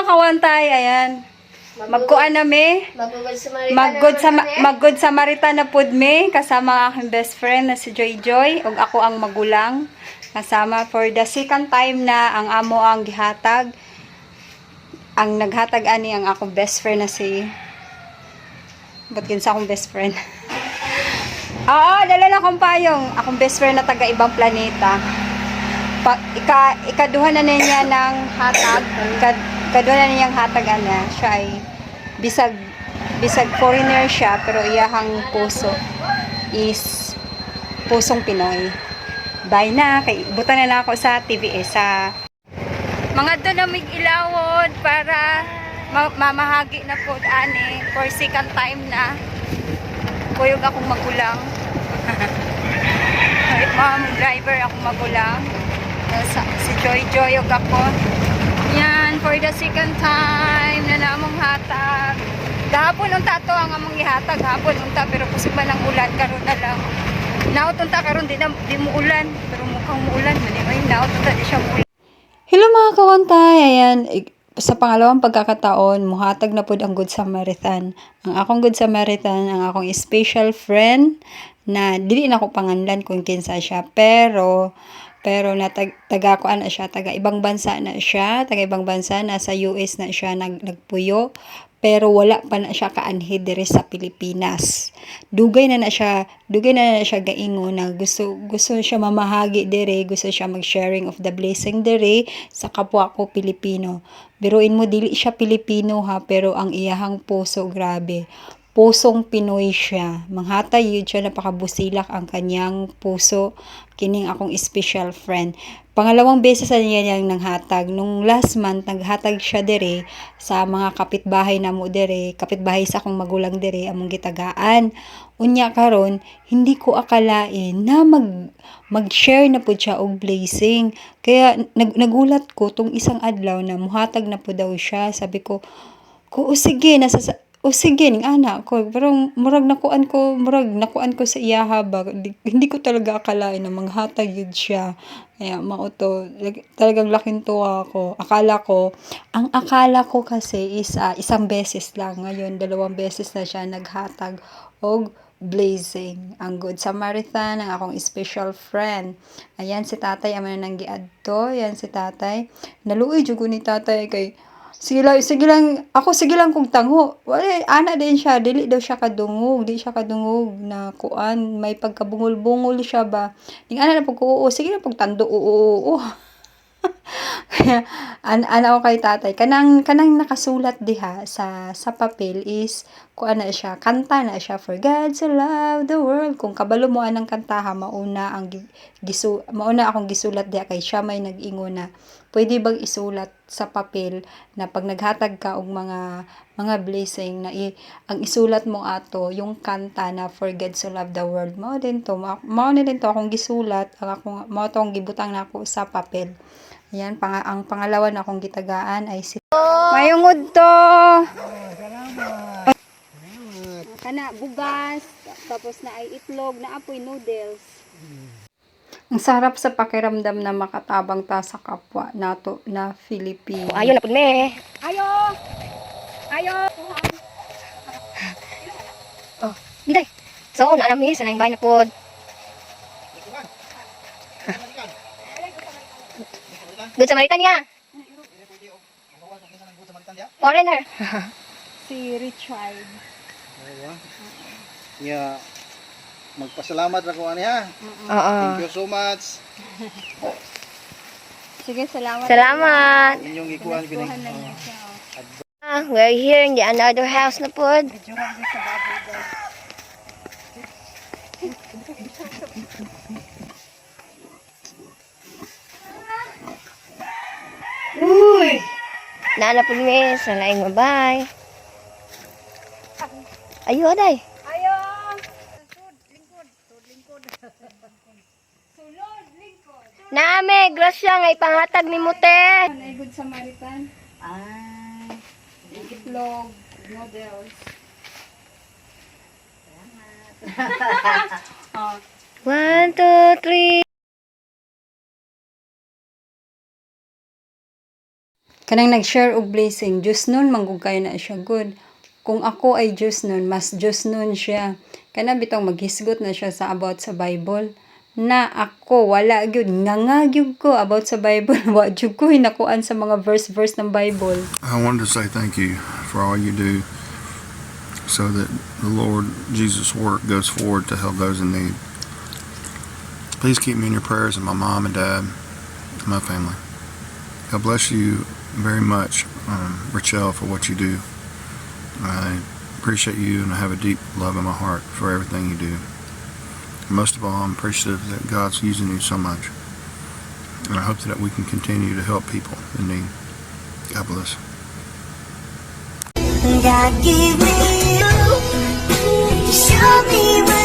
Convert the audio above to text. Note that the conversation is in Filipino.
mga kawantay, ayan. Magkuan na me. Magugod sa Marita Maggod sa maggod sa Marita na pud me kasama ang aking best friend na si Joy Joy ug ako ang magulang kasama for the second time na ang amo ang gihatag ang naghatag ani ang akong best friend na si Ba't yun sa akong best friend? Oo, dala lang akong payong. Akong best friend na taga ibang planeta. Pa, ika, ikaduha na niya ng hatag. Ika, ikaduha na niyang hatag ana. Siya ay bisag bisag foreigner siya pero iyahang puso is pusong Pinoy. Bye na. Kay, buta na lang ako sa TVS sa mga dunamig ilawod para ma- mamahagi na po ani for second time na kuyog akong magulang kahit ma'am driver akong magulang sa, si Joy Joy ako for the second time. Na namong hatag. Gahapon unta to ang among ihatag hapon unta pero kusog man ang ulan karon na lang. Naot unta karon di na di mo ulan. Pero mukhang muulan man eh naot unta di siya muulan. Hello mga kawantay, ayan, sa pangalawang pagkakataon, muhatag na pod ang Good Samaritan. Ang akong Good Samaritan, ang akong special friend, na dili na ko panganlan kung kinsa siya, pero, pero na tag, taga ko na siya, taga ibang bansa na siya, taga ibang bansa, nasa US na siya nag, nagpuyo, pero wala pa na siya kaanhi diri sa Pilipinas. Dugay na na siya, dugay na na siya gaingo na gusto gusto siya mamahagi diri, gusto siya mag-sharing of the blessing diri sa kapwa ko Pilipino. Biruin mo dili siya Pilipino ha, pero ang iyahang puso grabe. Pusong Pinoy siya. Manghatay yun siya napakabusilak ang kanyang puso. Kining akong special friend. Pangalawang beses na niya niyang nanghatag. Nung last month, naghatag siya dire sa mga kapitbahay na mo dire, kapitbahay sa akong magulang dire, among gitagaan. Unya karon hindi ko akalain na mag mag-share na po siya og blessing. Kaya nag, nagulat ko tung isang adlaw na muhatag na po daw siya. Sabi ko, ko sige nasa o sige ning ana ko. Pero murag nakuan ko murag nakuan ko sa iyaha ba? Di- hindi ko talaga akalain na manghatag yun siya. Kaya mao to lag- talagang laking tuwa ako. Akala ko ang akala ko kasi is ah, isang beses lang. Ngayon dalawang beses na siya naghatag og blazing. Ang good Samaritan ang akong special friend. Ayan si tatay amo na nang giadto yan si tatay. Naluoy jud ni tatay kay Sige lang, sige lang, ako sige lang kung tango. Wala, ana din siya, dili daw siya kadungog, di siya kadungog na kuan, may pagkabungol-bungol siya ba. Ning ana na pag oo, sige na pag tando, oo, oo. Kaya, an ano ako kay tatay, kanang, kanang nakasulat diha sa, sa papel is, kuan na siya, kanta na siya, for God so loved the world. Kung kabalo mo anang kantaha, mauna ang gi- gisu, mauna akong gisulat diha kay siya may nag-ingo na, pwede bang isulat sa papel na pag naghatag ka og mga mga blessing na i, ang isulat mo ato yung kanta na for God so loved the world mao din to mao din to akong gisulat ang akong mao tong gibutang nako sa papel yan pang, ang pangalawa na akong gitagaan ay si Mayungod to kana bugas tapos na ay itlog na apoy noodles ang sarap sa pakiramdam na makatabang ta sa kapwa nato na Filipino. Ayaw na po me. Ayo! Ayo! Oh, hindi. So, na mi sa nang na po. Good Samaritan niya. Foreigner. Si Richard. Ya, magpasalamat ako ani ha. Oo. Thank you so much. Sige, salamat. Salamat. Inyong ikuan niya siya. oh. Ah, we're here in the another house na po. Videohan niya sa baboy daw. Naana po mi sa laing mabay. Ayo, aday. Name, grasya nga ipangatag ni Mute. Ano ay good Samaritan? Ay. Itlog, noodles. Salamat. oh, One, two, three. kanang nag-share og blessing, Diyos nun, manggug kayo na siya good. Kung ako ay Diyos nun, mas Diyos nun siya. Kana bitong maghisgot na siya sa about sa Bible na ako wala gyud nga gyud ko about sa Bible wa gyud ko hinakuan sa mga verse-verse ng Bible I wanted to say thank you for all you do so that the Lord Jesus' work goes forward to help those in need. Please keep me in your prayers and my mom and dad and my family. God bless you very much, um, Rachel, for what you do. I appreciate you and I have a deep love in my heart for everything you do. Most of all, I'm appreciative that God's using you so much. And I hope that we can continue to help people in need. God bless. God gave me you show me